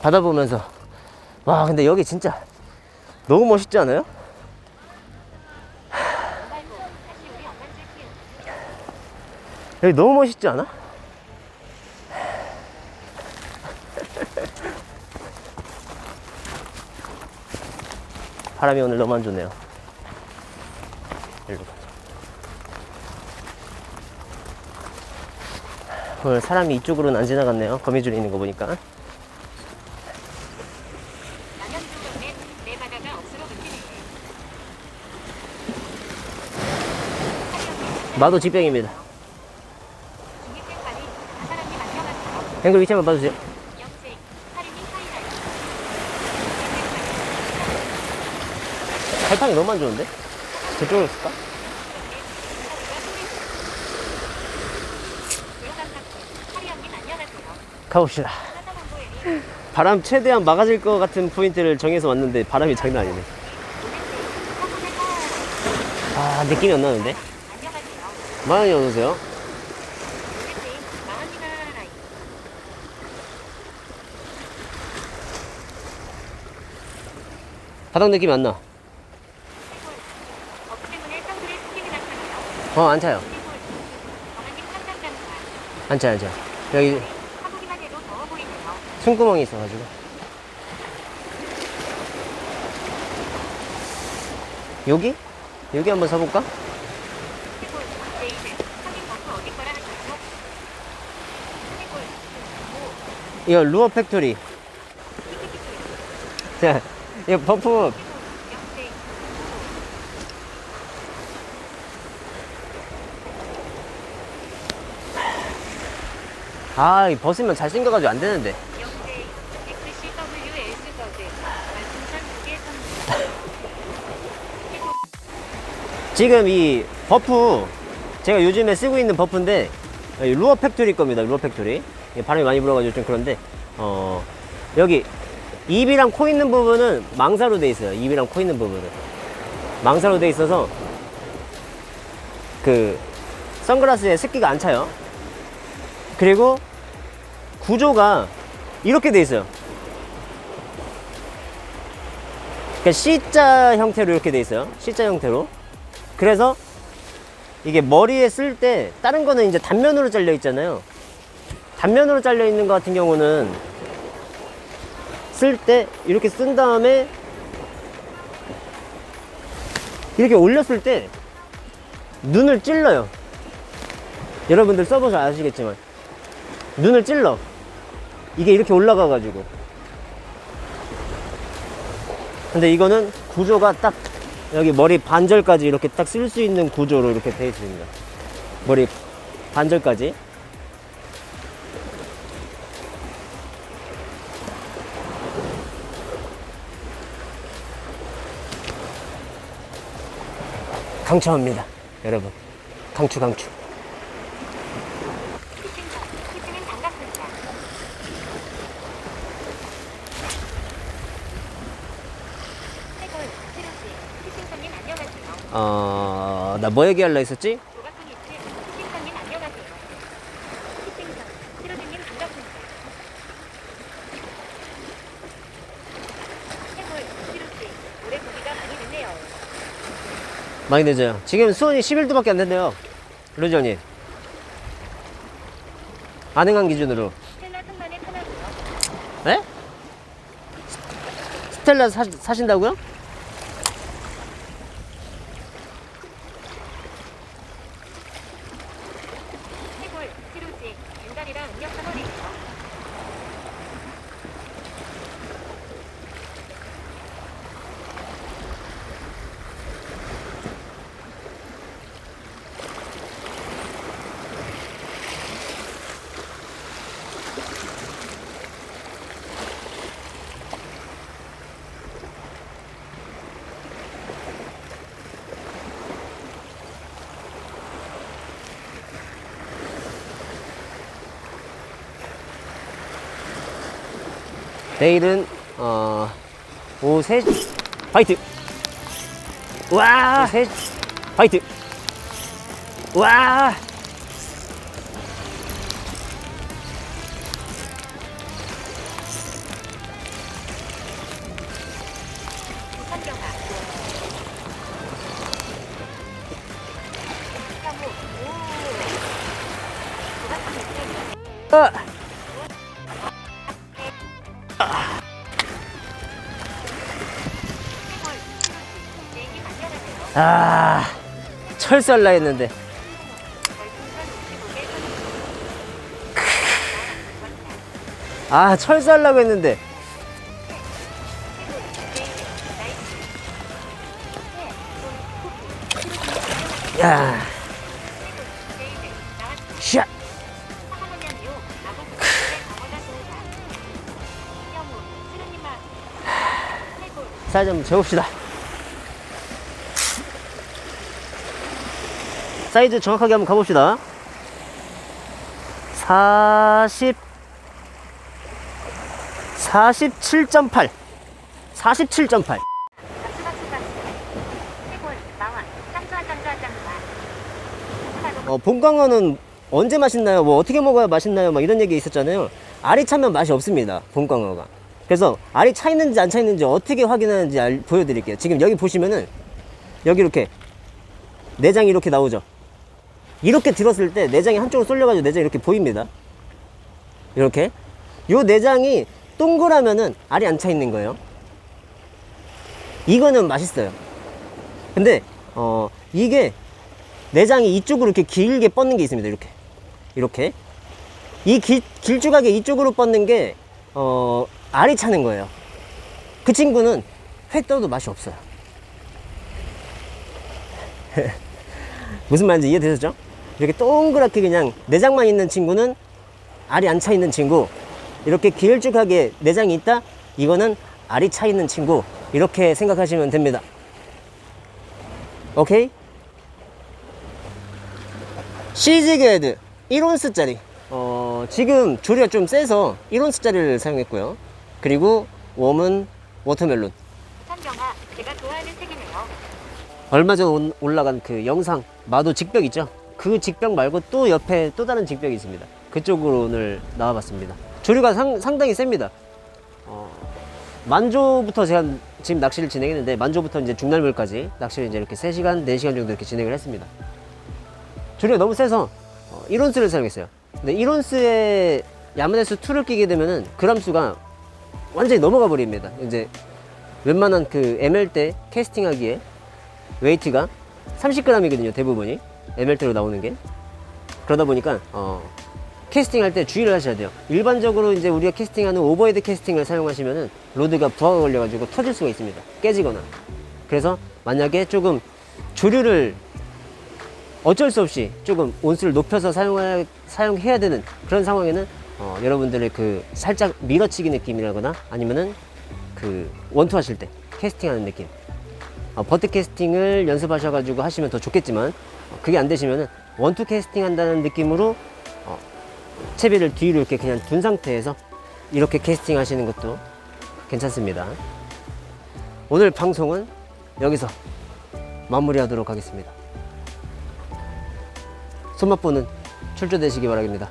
바다 보면서 와 근데 여기 진짜 너무 멋있지 않아요? 여기 너무 멋있지 않아? 바람이 오늘 너무 안 좋네요. 일로 가자. 오늘 사람이 이쪽으로는 안 지나갔네요. 거미줄 있는 거 보니까. 남양 쪽으로는 내 바다가 억수로 붙이네. 마도 직병입니다. 앵글 위치 한번 봐주세요. 발판이 너무 안 좋은데? 저쪽으로 쓸까? 가봅시다. 바람 최대한 막아질 것 같은 포인트를 정해서 왔는데 바람이 장난 아니네. 아, 느낌이 안 나는데? 만원이 라이. 바닥 느낌이 안 나. 어, 안 차요. 안 차, 안 차. 여기. 숨구멍이 있어가지고. 여기? 여기 한번 서볼까? 그리고 제이드 상인 버프 어디 거라 하셨죠? 그리고 이거 루어 팩토리. 자, 이거 버프 영생, 아, 이 벗으면 잘생겨가지고 안 되는데. 영생, XCWS 거드 말씀상 두개 선물. 그리고 지금 이 버프, 제가 요즘에 쓰고 있는 버프인데, 이 루어 팩토리 겁니다, 루어 팩토리. 바람이 많이 불어가지고 좀 그런데, 어, 여기 입이랑 코 있는 부분은 망사로 돼 있어요. 입이랑 코 있는 부분은. 망사로 돼 있어서, 그, 선글라스에 습기가 안 차요. 그리고 구조가 이렇게 돼 있어요. 그러니까 C자 형태로 이렇게 돼 있어요. C자 형태로. 그래서 이게 머리에 쓸 때 다른 거는 이제 단면으로 잘려 있잖아요. 단면으로 잘려 있는 것 같은 경우는 쓸 때 이렇게 쓴 다음에 이렇게 올렸을 때 눈을 찔러요. 여러분들 써보셔 아시겠지만 눈을 찔러. 이게 이렇게 올라가 가지고. 근데 이거는 구조가 딱 여기 머리 반절까지 이렇게 딱 쓸 수 있는 구조로 이렇게 되어 있습니다. 머리 반절까지. 강추합니다. 여러분. 강추, 강추. 어, 나 뭐 얘기하려 했었지? 조각분이츠, 키친선님 안녕하세요. 키친선, 치료진님 반갑습니다. 해골, 치료씨, 올해 고기가 많이 늦네요. 많이 늦어요. 지금 수온이 11도밖에 안 된대요. 루지언님. 가능한 기준으로. 네? 스텔라 사, 사신다고요? 내일은 어, 오후 3시 파이트! 와! 3시 파이트! 와! 어! 아, 철살라 했는데. 별풍선 55개 아, 철살라고 했는데. 야, 샤. 자, 좀 재봅시다. 사이즈 정확하게 한번 가봅시다. 40, 47.8. 47.8. 어, 본광어는 언제 맛있나요? 뭐 어떻게 먹어야 맛있나요? 막 이런 얘기 있었잖아요. 알이 차면 맛이 없습니다. 본광어가. 그래서 알이 차 있는지 안 차 있는지 어떻게 확인하는지 알- 보여드릴게요. 지금 여기 보시면은 여기 이렇게 내장이 이렇게 나오죠. 이렇게 들었을 때 내장이 한쪽으로 쏠려가지고 내장이 이렇게 보입니다. 이렇게. 요 내장이 동그라면은 알이 안 차 있는 거예요. 이거는 맛있어요. 근데 어 이게 내장이 이쪽으로 이렇게 길게 뻗는 게 있습니다. 이렇게. 이렇게. 이 길, 길쭉하게 이쪽으로 뻗는 게, 어, 알이 차는 거예요. 그 친구는 회 떠도 맛이 없어요. 무슨 말인지 이해되셨죠? 이렇게 동그랗게 그냥 내장만 있는 친구는 알이 안 차 있는 친구. 이렇게 길쭉하게 내장이 있다? 이거는 알이 차 있는 친구. 이렇게 생각하시면 됩니다. 오케이? 시즈게드 1온스짜리 어, 지금 조리가 좀 세서 1온스짜리를 사용했고요 그리고 웜은 워터멜론 한경아, 제가 좋아하는 책이네요. 얼마 전 온- 올라간 그 영상 마도 직벽 있죠 그 직벽 말고 또 옆에 또 다른 직벽이 있습니다. 그쪽으로 오늘 나와봤습니다. 조류가 상, 상당히 셉니다. 어, 만조부터 제가 지금 낚시를 진행했는데 만조부터 이제 중날물까지 낚시를 이제 이렇게 3시간 4시간 정도 이렇게 진행을 했습니다. 조류가 너무 세서 어, 1온스를 사용했어요. 근데 1온스에 야마네스 2를 끼게 되면은 그람수가 완전히 넘어가 버립니다. 이제 웬만한 그 ML 때 캐스팅하기에 웨이트가 30g이거든요 대부분이 MLT로 나오는 게? 그러다 보니까 어, 캐스팅 할 때 주의를 하셔야 돼요. 일반적으로 이제 우리가 캐스팅하는 오버헤드 캐스팅을 사용하시면은 로드가 부하가 걸려 가지고 터질 수가 있습니다. 깨지거나. 그래서 만약에 조금 조류를 어쩔 수 없이 조금 온수를 높여서 사용해야, 사용해야 되는 그런 상황에는 어, 여러분들의 그 살짝 밀어치기 느낌이라거나 아니면은 그 원투 하실 때 캐스팅하는 느낌. 어, 버트 캐스팅을 연습하셔가지고 하시면 더 좋겠지만 어, 그게 안 되시면은 원투 캐스팅 한다는 느낌으로 어, 채비를 뒤로 이렇게 그냥 둔 상태에서 이렇게 캐스팅 하시는 것도 괜찮습니다. 오늘 방송은 여기서 마무리하도록 하겠습니다. 손맛보는 출조되시기 바랍니다